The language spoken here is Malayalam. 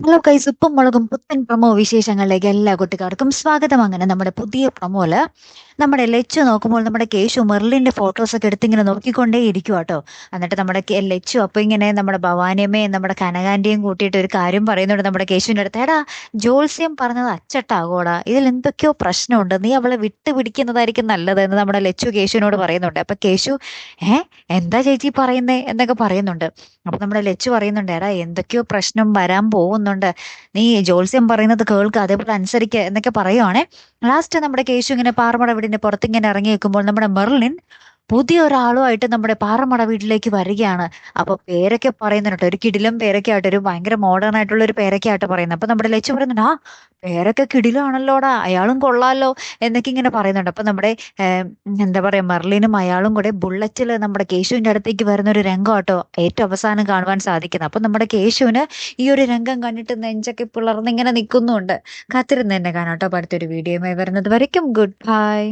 ഹലോ കൈസ് ഉപ്പും മുളകും പുത്തൻ പ്രമോ വിശേഷങ്ങളിലേക്ക് എല്ലാ കുട്ടിക്കാർക്കും സ്വാഗതം. അങ്ങനെ നമ്മുടെ പുതിയ പ്രമോൽ നമ്മുടെ ലെച്ചു നോക്കുമ്പോൾ നമ്മുടെ കേശു മെർലിന്റെ ഫോട്ടോസ് ഒക്കെ എടുത്ത് ഇങ്ങനെ നോക്കിക്കൊണ്ടേ ഇരിക്കും കേട്ടോ എന്നിട്ട് നമ്മുടെ ലെച്ചു അപ്പൊ ഇങ്ങനെ നമ്മുടെ ഭവാനിയമ്മയും നമ്മുടെ കനകാന്റിയും കൂട്ടിയിട്ട് ഒരു കാര്യം പറയുന്നുണ്ട് നമ്മുടെ കേശുവിന്റെ അടുത്ത്. എടാ ജോത്സ്യം പറഞ്ഞത് അച്ചട്ടാകോടാ. ഇതിൽ എന്തൊക്കെയോ പ്രശ്നമുണ്ട്. നീ അവളെ വിട്ടുപിടിക്കുന്നതായിരിക്കും നല്ലത് എന്ന് നമ്മുടെ ലെച്ചു കേശുവിനോട് പറയുന്നുണ്ട്. അപ്പൊ കേശു ഏ എന്താ ചേച്ചി പറയുന്നേ? എന്നൊക്കെ പറയുന്നുണ്ട്. അപ്പൊ നമ്മുടെ ലെച്ചു പറയുന്നുണ്ട് എടാ എന്തൊക്കെയോ പ്രശ്നം വരാൻ പോകുന്നുണ്ട് നീ ജോത്സ്യം പറയുന്നത് കേൾക്കുക അതേപോലെ അനുസരിക്കുക എന്നൊക്കെ പറയുവാണേ. ലാസ്റ്റ് നമ്മുടെ കേശു ഇങ്ങനെ പാറമട വീടിന്റെ പുറത്തിങ്ങനെ ഇറങ്ങി വെക്കുമ്പോൾ നമ്മുടെ മെർലിൻ പുതിയ ഒരാളുമായിട്ട് നമ്മുടെ പാറമട വീട്ടിലേക്ക് വരികയാണ്. അപ്പൊ പേരൊക്കെ പറയുന്നുണ്ട് ഒരു കിടിലം പേരൊക്കെ ആയിട്ട് ഒരു ഭയങ്കര മോഡേൺ ആയിട്ടുള്ള ഒരു പേരൊക്കെ ആയിട്ട് പറയുന്നത് അപ്പൊ നമ്മുടെ ലച്ചു പറയുന്നുണ്ട് ആ പേരൊക്കെ കിടിലാണല്ലോടാ അയാളും കൊള്ളാലോ എന്നൊക്കെ ഇങ്ങനെ പറയുന്നുണ്ട്. അപ്പൊ നമ്മുടെ എന്താ പറയാ മെർലിനും അയാളും കൂടെ ബുള്ളറ്റിൽ നമ്മുടെ കേശുവിന്റെ അടുത്തേക്ക് വരുന്ന ഒരു രംഗം ആട്ടോ ഏറ്റവും അവസാനം കാണുവാൻ സാധിക്കുന്നത്. അപ്പൊ നമ്മുടെ കേശുവിന് ഈ ഒരു രംഗം കണ്ടിട്ട് നെഞ്ചൊക്കെ പിളർന്നിങ്ങനെ നിൽക്കുന്നുണ്ട്. കാത്തിരുന്ന് തന്നെ കാണാം കേട്ടോ അടുത്തൊരു വീഡിയോയുമായി വരുന്നത് വരയ്ക്കും. Good bye.